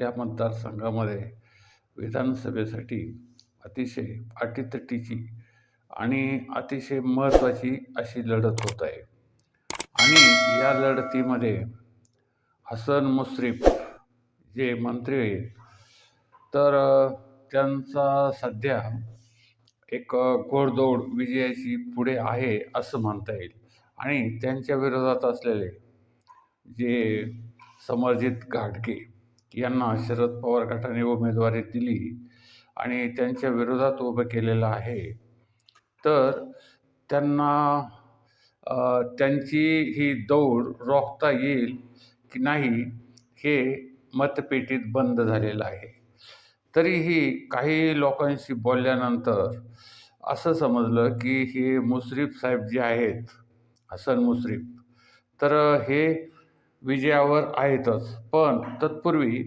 या मतदारसंघामध्ये विधानसभेसाठी अतिशय अटीतटीची आणि अतिशय महत्त्वाची अशी लढत होत आहे. आणि या लढतीमध्ये हसन मुश्रीफ जे मंत्री आहेत तर त्यांचा सध्या एक घोडदौड विजयाची पुढे आहे असं म्हणता येईल. आणि त्यांच्या विरोधात असलेले जे समर्जित घाटगे यांना शरद पवार गटाने उमेदवारी दिली आणि त्यांच्या विरोधात उभं केलेलं आहे. तर त्यांना त्यांची ही दौड रोखता येईल की नाही हे मतपेटीत बंद झालेलं आहे. तरीही काही लोकांशी बोलल्यानंतर असं समजलं की हे मुश्रीफ साहेब जे आहेत हसन मुश्रीफ तर हे विजयावर आहेतच. पण तत्पूर्वी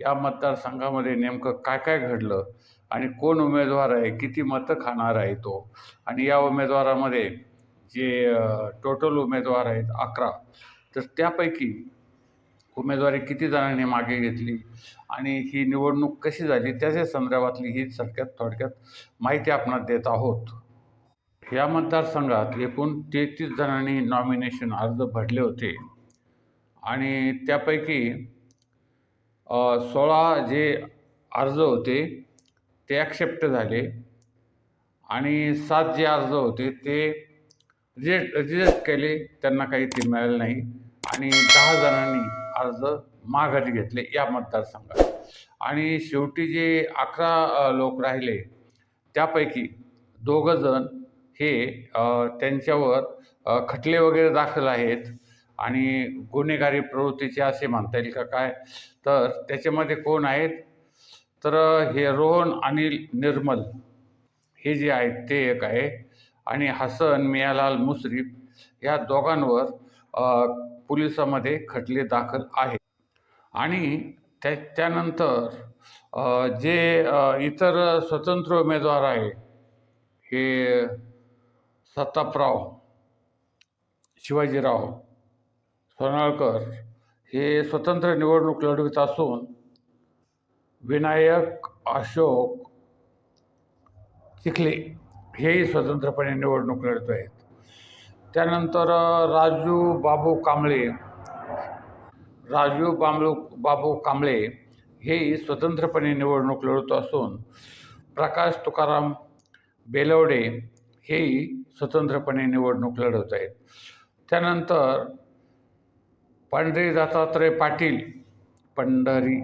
या मतदारसंघामध्ये नेमकं काय काय घडलं आणि कोण उमेदवार आहे किती मतं खाणार आहे तो? आणि या उमेदवारामध्ये जे टोटल उमेदवार आहेत अकरा तर त्यापैकी उमेदवारी किती जणांनी मागे घेतली आणि ही निवडणूक कशी झाली? त्याच्या संदर्भातली ही थोडक्यात थोडक्यात माहिती आपणास देत आहोत. या मतदारसंघात एकूण तेहतीस जणांनी नॉमिनेशन अर्ज भरले होते. आणि त्यापैकी सोळा जे अर्ज होते ते ॲक्सेप्ट झाले. आणि सात जे अर्ज होते ते रिजेक्ट रिजेक्ट केले. त्यांना काही ते मिळालं नाही. आणि दहा जणांनी अर्ज माघारी घेतले या मतदारसंघात. आणि शेवटी जे अकरा लोक राहिले त्यापैकी दोघं जण हे त्यांच्यावर खटले वगैरे दाखल आहेत. आणि गुन्हेगारी प्रवृत्तीचे असे म्हणता येईल का काय? तर त्याच्यामध्ये कोण आहेत? तर हे रोहन अनिल निर्मल. हे जे आहेत ते एक आहे. आणि हसन मियालाल मुश्रीफ या दोघांवर पोलिसामध्ये खटले दाखल आहेत. आणि त्या त्यानंतर जे इतर स्वतंत्र उमेदवार आहे हे सत्तापराव शिवाजीराव सोनाळकर हे स्वतंत्र निवडणूक लढवित असून विनायक अशोक चिखले हेही स्वतंत्रपणे निवडणूक लढत आहेत. त्यानंतर राजू बाबू कांबळे राजू बांबळू बाबू कांबळे हेही स्वतंत्रपणे निवडणूक लढत असून प्रकाश तुकाराम बेलवडे हेही स्वतंत्रपणे निवडणूक लढवत आहेत. त्यानंतर पांढरे दत्तात्रय पाटील पंढरी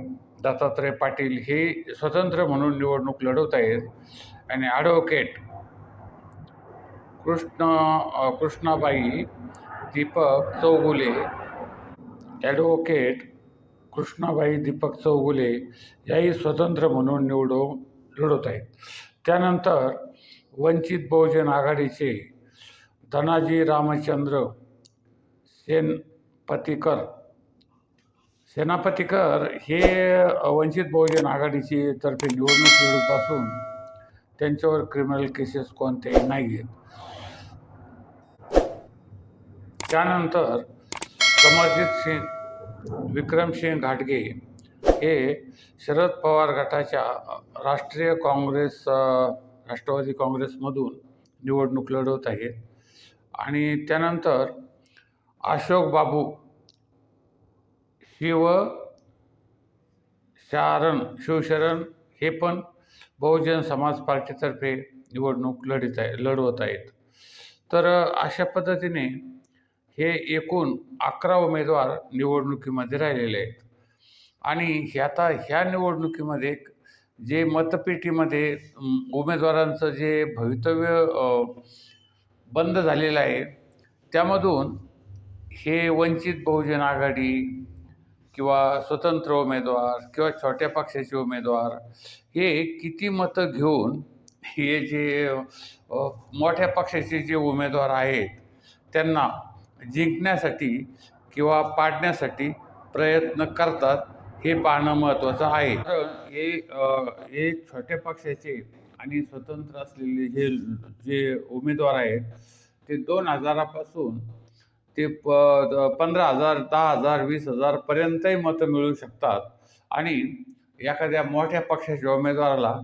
दत्तात्रय पाटील हे स्वतंत्र म्हणून निवडणूक लढवत आहेत. आणि ॲडव्होकेट कृष्ण कृष्णाबाई दीपक चौगुले ॲडव्होकेट कृष्णाबाई दीपक चौगुले याही स्वतंत्र म्हणून निवडून लढवत आहेत. त्यानंतर वंचित बहुजन आघाडीचे धनाजी रामचंद्र सेन पतिकर सेनापतीकर हे वंचित बहुजन आघाडीची तर्फे निवडणूक लढवत असून त्यांच्यावर क्रिमिनल केसेस कोणत्याही नाही आहेत. त्यानंतर कमरजित सिंग विक्रमसिंग घाटगे हे शरद पवार गटाच्या राष्ट्रीय काँग्रेस राष्ट्रवादी काँग्रेसमधून निवडणूक लढवत आहेत. आणि त्यानंतर अशोक बाबू शिव शारण शिवशरण हे पण बहुजन समाज पार्टीतर्फे निवडणूक लढीत आहे लढवत आहेत. तर अशा पद्धतीने हे एकूण अकरा उमेदवार निवडणुकीमध्ये राहिलेले आहेत. आणि आता ह्या निवडणुकीमध्ये जे मतपेटीमध्ये उमेदवारांचं जे भवितव्य बंद झालेलं आहे त्यामधून हे वंचित बहुजन आघाडी किंवा स्वतंत्र उमेदवार किंवा छोट्या पक्षाचे उमेदवार हे किती मतं घेऊन हे जे मोठ्या पक्षाचे जे उमेदवार आहेत त्यांना जिंकण्यासाठी किंवा पाडण्यासाठी प्रयत्न करतात हे पाहणं महत्त्वाचं आहे. कारण हे हे छोट्या पक्षाचे आणि स्वतंत्र असलेले जे जे उमेदवार आहेत ते दोन हजारापासून ते प पंधरा हजार दहा हजार वीस हजारपर्यंतही मतं मिळू शकतात. आणि एखाद्या मोठ्या पक्षाच्या उमेदवाराला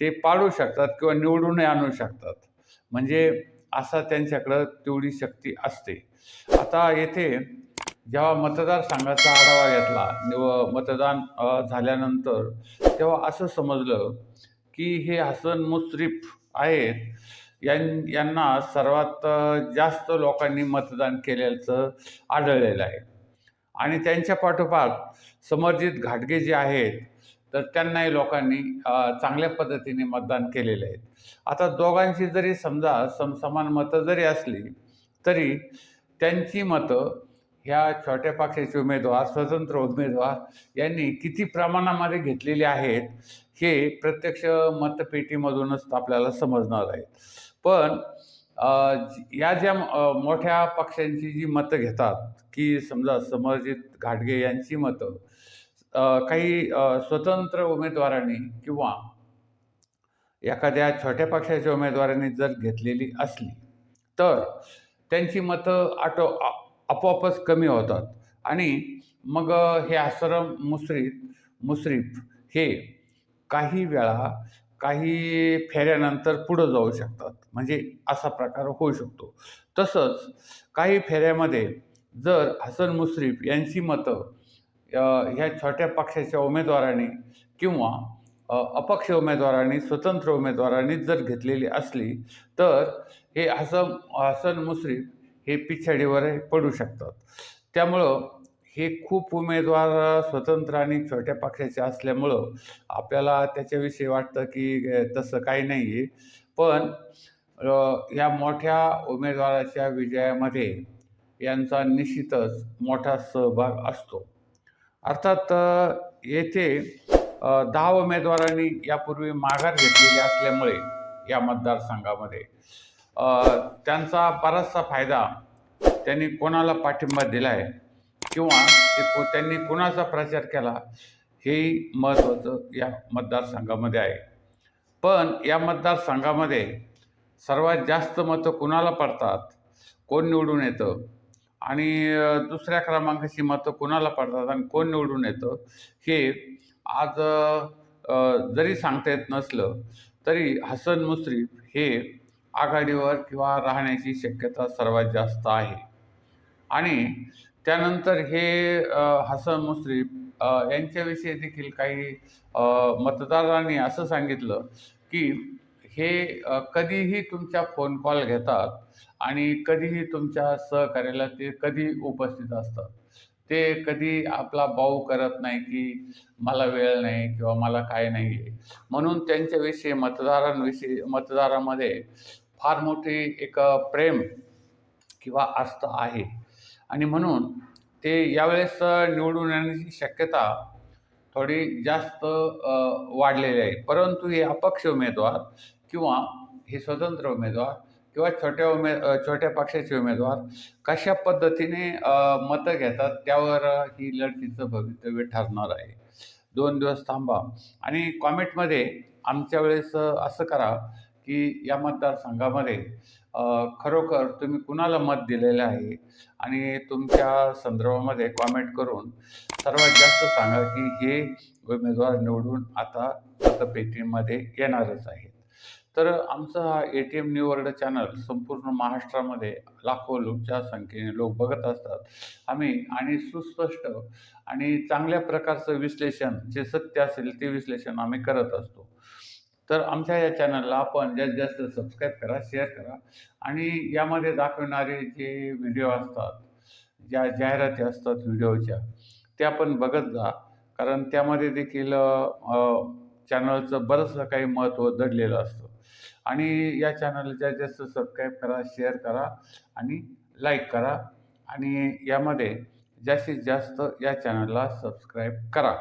ते पाडू शकतात किंवा निवडूनही आणू शकतात. म्हणजे असा त्यांच्याकडं तेवढी शक्ती असते. आता येथे जेव्हा मतदारसंघाचा आढावा घेतला निव मतदान झाल्यानंतर तेव्हा असं समजलं की हे हसन मुश्रीफ आहेत. यां यांना सर्वात जास्त लोकांनी मतदान केल्याचं आढळलेलं आहे. आणि त्यांच्या पाठोपाठ समर्जित घाटगे जे आहेत तर त्यांनाही लोकांनी चांगल्या पद्धतीने मतदान केलेले आहेत आता दोघांची जरी समजा समसमान मतं जरी असली तरी त्यांची मतं ह्या छोट्या पक्षाचे उमेदवार स्वतंत्र उमेदवार यांनी किती प्रमाणामध्ये घेतलेली आहेत हे प्रत्यक्ष मतपेटीमधूनच आपल्याला समजणार आहे. पण या ज्या मोठ्या पक्षांची जी मतं घेतात की समजा समरजित घाटगे यांची मतं काही स्वतंत्र उमेदवारांनी किंवा एखाद्या छोट्या पक्षाच्या उमेदवारांनी जर घेतलेली असली तर त्यांची मतं आटो आपोआपच कमी होतात. आणि मग हे आश्रम मुश्रीफ मुसरीफ हे काही वेळा काही फेऱ्यानंतर पुढं जाऊ शकतात. म्हणजे असा प्रकार होऊ शकतो. तसंच काही फेऱ्यामध्ये जर हसन मुश्रीफ यांची मतं ह्या छोट्या पक्षाच्या उमेदवारांनी किंवा अपक्ष उमेदवारांनी स्वतंत्र उमेदवारांनी जर घेतलेली असली तर हे हसन हसन मुश्रीफ हे पिछाडीवर पडू शकतात. त्यामुळं हे खूप उमेदवार स्वतंत्र आणि छोट्या पक्षाचे असल्यामुळं आपल्याला त्याच्याविषयी वाटतं की तसं काही नाही आहे पण या मोठ्या उमेदवाराच्या विजयामध्ये यांचा निश्चितच मोठा सहभाग असतो. अर्थात येथे दहा उमेदवारांनी यापूर्वी माघार घेतलेली असल्यामुळे या मतदारसंघामध्ये त्यांचा बराचसा फायदा त्यांनी कोणाला पाठिंबा दिला आहे किंवा ते त्यांनी कुणाचा प्रचार केला हेही महत्त्वाचं या मतदारसंघामध्ये आहे. पण या मतदारसंघामध्ये सर्वात जास्त मतं कुणाला पडतात? कोण निवडून येतं? आणि दुसऱ्या क्रमांकाची मतं कुणाला पडतात आणि कोण निवडून येतं? हे आज जरी सांगता येत नसलं तरी हसन मुश्रीफ हे आघाडीवर किंवा राहण्याची शक्यता सर्वात जास्त आहे. आणि त्यानंतर हे हसन मुश्रीफ यांच्याविषयी देखील काही मतदारांनी असं सांगितलं की हे कधीही तुमच्या फोन कॉल घेतात आणि कधीही तुमच्या सहकार्याला ते कधी उपस्थित असतात. ते कधी आपला बाऊ करत नाही की मला वेळ नाही किंवा मला काय नाही आहे. म्हणून त्यांच्याविषयी मतदारांविषयी मतदारामध्ये फार मोठी एक प्रेम किंवा आस्था आहे. आणि म्हणून ते यावेळेस निवडून येण्याची शक्यता थोडी जास्त वाढलेली आहे. परंतु हे अपक्ष उमेदवार किंवा हे स्वतंत्र उमेदवार किंवा छोट्या उमे छोट्या पक्षाचे उमेदवार कशा पद्धतीने मतं घेतात त्यावर ही लढतीचं भवितव्य ठरणार आहे. दोन दिवस थांबा आणि कॉमेंटमध्ये आमच्या वेळेस असं करा की या मतदारसंघामध्ये खरोखर तुम्ही कुणाला मत दिलेलं आहे? आणि तुमच्या संदर्भामध्ये कॉमेंट करून सर्वात जास्त सांगा की हे उमेदवार निवडून आता मतपेटीमध्ये येणारच आहेत. तर आमचं हा A T M new world channel संपूर्ण महाराष्ट्रामध्ये लाखो लोकच्या संख्येने लोक बघत असतात. आम्ही आणि सुस्पष्ट आणि चांगल्या प्रकारचं विश्लेषण जे सत्य असेल ते विश्लेषण आम्ही करत असतो. तर आमच्या या चॅनलला आपण जास्तीत जास्त सबस्क्राईब करा शेअर करा. आणि यामध्ये दाखवणारे जे व्हिडिओ असतात ज्या जाहिराती असतात व्हिडिओच्या त्या पण बघत जा. कारण त्यामध्ये देखील चॅनलचं बरंचसं काही महत्त्व दडलेलं असतं. आणि या चॅनलला जास्तीत जास्त सबस्क्राईब करा शेअर करा आणि लाईक करा. आणि यामध्ये जास्तीत जास्त या चॅनलला सबस्क्राईब करा.